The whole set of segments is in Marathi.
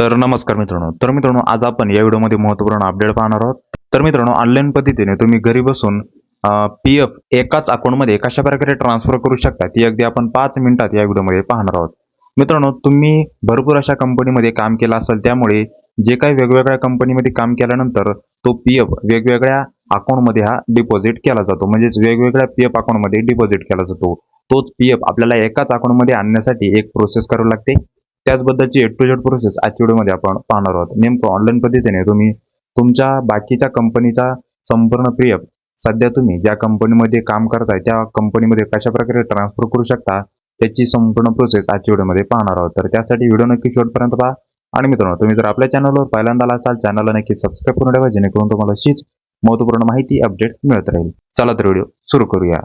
तर नमस्कार मित्रांनो. तर मित्रांनो आज आपण या व्हिडिओमध्ये महत्त्वपूर्ण अपडेट पाहणार आहोत. तर मित्रांनो ऑनलाईन पद्धतीने तुम्ही घरी बसून पी एफ एकाच अकाउंटमध्ये कशा प्रकारे ट्रान्सफर करू शकता ती अगदी आपण पाच मिनिटात या व्हिडिओमध्ये पाहणार आहोत. मित्रांनो तुम्ही भरपूर अशा कंपनीमध्ये काम केलं असेल त्यामुळे जे काही वेगवेगळ्या कंपनीमध्ये काम केल्यानंतर तो पी एफ वेगवेगळ्या अकाउंटमध्ये हा डिपॉझिट केला जातो. म्हणजेच वेगवेगळ्या पी एफ अकाउंटमध्ये डिपॉझिट केला जातो. तोच पी एफ आपल्याला एकाच अकाउंटमध्ये आणण्यासाठी एक प्रोसेस करावी लागते. त्याचबद्दलची एड टू जेड प्रोसेस आजच्या व्हिडिओमध्ये आपण पाहणार आहोत. नेमकं ऑनलाईन पद्धतीने तुम्ही तुमच्या बाकीच्या कंपनीचा संपूर्ण पी एफ सध्या तुम्ही ज्या कंपनीमध्ये काम करताय त्या कंपनीमध्ये कशा प्रकारे ट्रान्सफर करू शकता त्याची संपूर्ण प्रोसेस आजच्या व्हिडिओमध्ये पाहणार आहोत. तर त्यासाठी व्हिडिओ नक्की शेवटपर्यंत पहा. आणि मित्रांनो तुम्ही जर आपल्या चॅनलवर पहिल्यांदा आला असाल चॅनलला नक्की सबस्क्राईब करून ठेवा जेणेकरून तुम्हाला अशीच महत्त्वपूर्ण माहिती अपडेट मिळत राहील. चला तर व्हिडिओ सुरू करूया.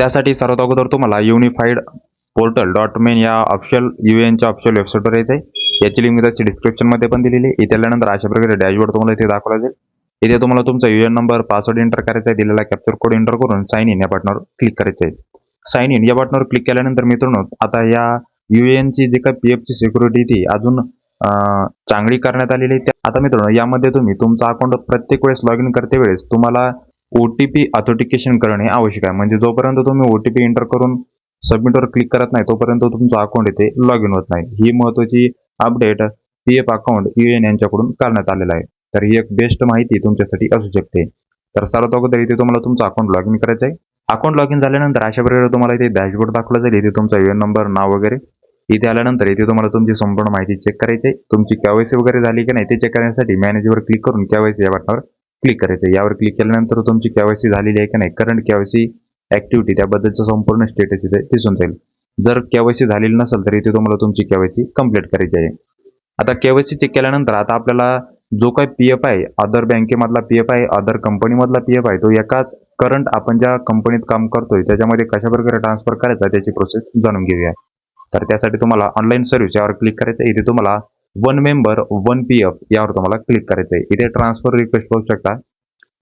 त्यासाठी सर्वात अगोदर तुम्हाला युनिफाईड पोर्टल डॉट मेन या ऑफिशियल यू एनच्या ऑफिशियल वेबसाईटवर यायचं आहे याची लिंक त्याची डिस्क्रिप्शनमध्ये पण दिलेली आहे. इथे आल्यानंतर अशा प्रकारे डॅशबोर्ड तुम्हाला इथे दाखवला जाईल. इथे तुम्हाला तुमचा U N number password enter करायचा आहे दिलेला कॅप्चर कोड एंटर करून साइन इन या बटनावर क्लिक करायचं आहे साइन इन या बटनावर क्लिक केल्यानंतर मित्रांनो आता या यू एनची जी काही पी एफची सिक्युरिटी ती अजून चांगली करण्यात आलेली आहे. त्या- आता मित्रांनो यामध्ये तुम्ही तुमचा अकाउंट प्रत्येक वेळेस लॉग इन करते वेळेस तुम्हाला ओ टी पी ऑथेंटिकेशन करणे आवश्यक आहे. म्हणजे जोपर्यंत तुम्ही ओ टी पी एंटर करून सबमिटवर क्लिक करत नाही तोपर्यंत तुमचं अकाउंट इथे लॉग इन होत नाही. ही महत्वाची update P F account U N यांच्याकडून करण्यात आलेला आहे. तर ही एक बेस्ट माहिती तुमच्यासाठी असू शकते. तर सर्वात अगोदर इथे तुम्हाला तुमचं अकाउंट लॉग इन करायचं आहे. अकाउंट लॉग इन झाल्यानंतर अशा प्रकारे तुम्हाला इथे डॅशबोर्ड दाखवला जाईल. इथे तुमचा यू एन नंबर नाव वगैरे. इथे आल्यानंतर इथे तुम्हाला तुमची संपूर्ण माहिती चेक करायची आहे. तुमची केवायसी वगैरे झाली की नाही ते चेक करण्यासाठी मॅनेजवर क्लिक करून केवायसी या बटनावर क्लिक करायचं आहे. यावर क्लिक केल्यानंतर तुमची केवायसी झालेली आहे की नाही करंट केवायसी ऍक्टिव्हिटी त्याबद्दलचं संपूर्ण स्टेटस इथे दिसून जाईल जर केवायसी झालेली नसेल तर इथे तुम्हाला तुमची केवायसी कंप्लीट करायची आहे आता केवायसी चेक केल्यानंतर आता आपल्याला जो काही पी एफ आहे अदर बँकेमधला पी एफ आहे अदर कंपनीमधला पी एफ आहे तो एकाच करंट आपण ज्या कंपनीत काम करतोय त्याच्यामध्ये कशा प्रकारे ट्रान्सफर करायचा त्याची प्रोसेस जाणून घेऊया तर त्यासाठी तुम्हाला ऑनलाईन सर्व्हिस यावर क्लिक करायचं आहे. इथे तुम्हाला one member one P F यावर तुम्हाला क्लिक करायचं आहे. इथे ट्रान्सफर रिक्वेस्ट करू शकता.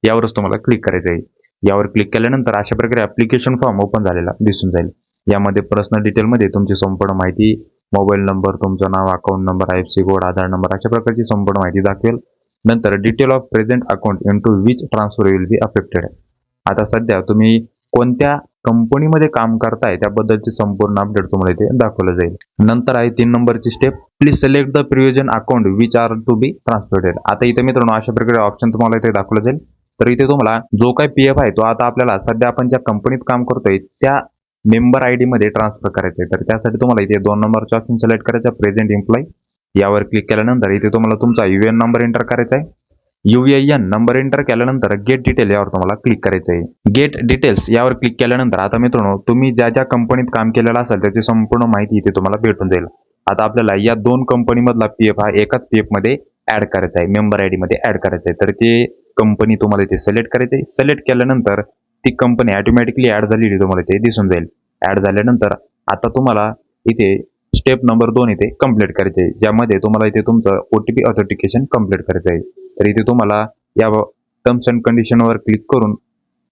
यावरच तुम्हाला क्लिक करायचं आहे. यावर क्लिक केल्यानंतर अशा प्रकारे ऍप्लिकेशन फॉर्म ओपन झालेला दिसून जाईल. यामध्ये पर्सनल डिटेलमध्ये तुमची संपूर्ण माहिती मोबाईल नंबर तुमचं नाव account number I F C code Aadhaar number अशा प्रकारची संपूर्ण माहिती दाखवेल. नंतर detail of present account into which transfer will be affected आता सध्या तुम्ही कोणत्या कंपनीमध्ये काम करताय त्याबद्दलची संपूर्ण अपडेट तुम्हाला इथे दाखवलं जाईल. नंतर आहे तीन नंबरची step please select the previous account which are to be transferred आता इथे मित्रांनो अशा प्रकारे ऑप्शन तुम्हाला इथे दाखवलं जाईल. तर इथे तुम्हाला जो काही पी एफ आहे तो आता आपल्याला सध्या आपण ज्या कंपनीत काम करतोय त्या मेंबर आयमध्ये ट्रान्सफर करायचं आहे तर त्यासाठी तुम्हाला इथे दोन नंबरचा ऑप्शन सिलेक्ट करायचा प्रेझेंट एम्प्लॉई यावर क्लिक केल्यानंतर इथे तुम्हाला तुमचा यू एन नंबर एंटर करायचा आहे. यू नंबर एंटर केल्यानंतर गेट डिटेल यावर तुम्हाला क्लिक करायचं आहे. गेट डिटेल्स यावर क्लिक केल्यानंतर आता मित्रांनो तुम्ही ज्या ज्या कंपनीत काम केलेलं असाल त्याची संपूर्ण माहिती इथे तुम्हाला भेटून जाईल. आता आपल्याला या दोन कंपनीमधला पी एफ हा एकाच पी एफमध्ये मध्ये ऍड करायचा आहे. मेंबर आय डीमध्ये मध्ये ऍड आहे. तर ते कंपनी तुम्हाला इथे सिलेक्ट करायचं आहे. सिलेक्ट केल्यानंतर ती कंपनी ऑटोमॅटिकली ऍड झालेली तुम्हाला इथे दिसून जाईल. ऍड झाल्यानंतर आता तुम्हाला इथे स्टेप नंबर दोन इथे कंप्लीट करायचे आहे. ज्यामध्ये तुम्हाला इथे तुमचं O T P authentication complete करायचं आहे. तर इथे तुम्हाला या टर्म्स अँड कंडिशनवर क्लिक करून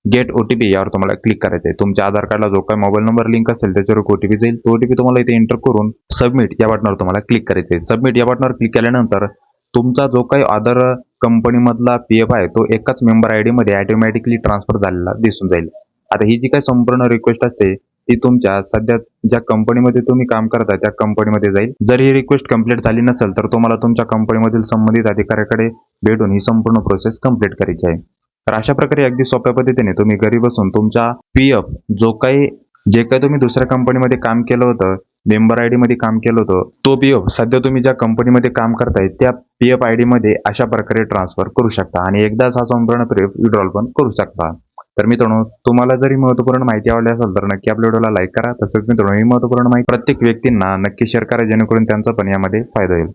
गेट ओ टी पी यावर तुम्हाला क्लिक करायचं आहे तुमच्या आधार कार्डला जो काही मोबाईल नंबर लिंक असेल त्याच्यावर ओ टी पी जाईल. तो ओ टी पी तुम्हाला इथे एंटर करून सबमिट या बटनावर तुम्हाला क्लिक करायचं आहे सबमिट या बटनावर क्लिक केल्यानंतर तुमचा जो काही अदर कंपनीमधला पी एफ आहे तो एकाच मेंबर आयमध्ये ॲटोमॅटिकली ट्रान्सफर झालेला दिसून जाईल. आता ही जी काही संपूर्ण रिक्वेस्ट असते ती तुमच्या सध्या ज्या कंपनीमध्ये तुम्ही काम करता त्या कंपनीमध्ये जाईल. जर ही रिक्वेस्ट कंप्लीट झाली नसेल तर तुम्हाला तुमच्या कंपनीमधील संबंधित अधिकाऱ्याकडे भेटून ही संपूर्ण प्रोसेस कंप्लीट करायची आहे. तर अशा प्रकारे अगदी सोप्या पद्धतीने तुम्ही घरी बसून तुमचा पी एफ जो काही जे काही तुम्ही दुसऱ्या कंपनीमध्ये काम केलं होतं मेंबर आयमध्ये काम केलं होतं तो पी एफ सध्या तुम्ही ज्या कंपनीमध्ये काम करताय त्या पी एफ आयमध्ये अशा प्रकारे ट्रान्सफर करू शकता आणि एकदाच हा संपूर्ण पी एफ विड्रॉल पण करू शकता. तर मित्रांनो तुम्हाला जरी महत्त्वपूर्ण माहिती आवडली असेल तर नक्की आपल्या व्हिडिओला लाईक करा. तसंच मित्रांनो ही महत्त्वपूर्ण माहिती प्रत्येक व्यक्तींना नक्की शेअर करा जेणेकरून त्यांचा पण यामध्ये फायदा होईल.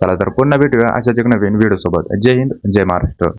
चला तर पुन्हा भेटूया अशाच एक नवीन व्हिडिओसोबत जय हिंद जय महाराष्ट्र.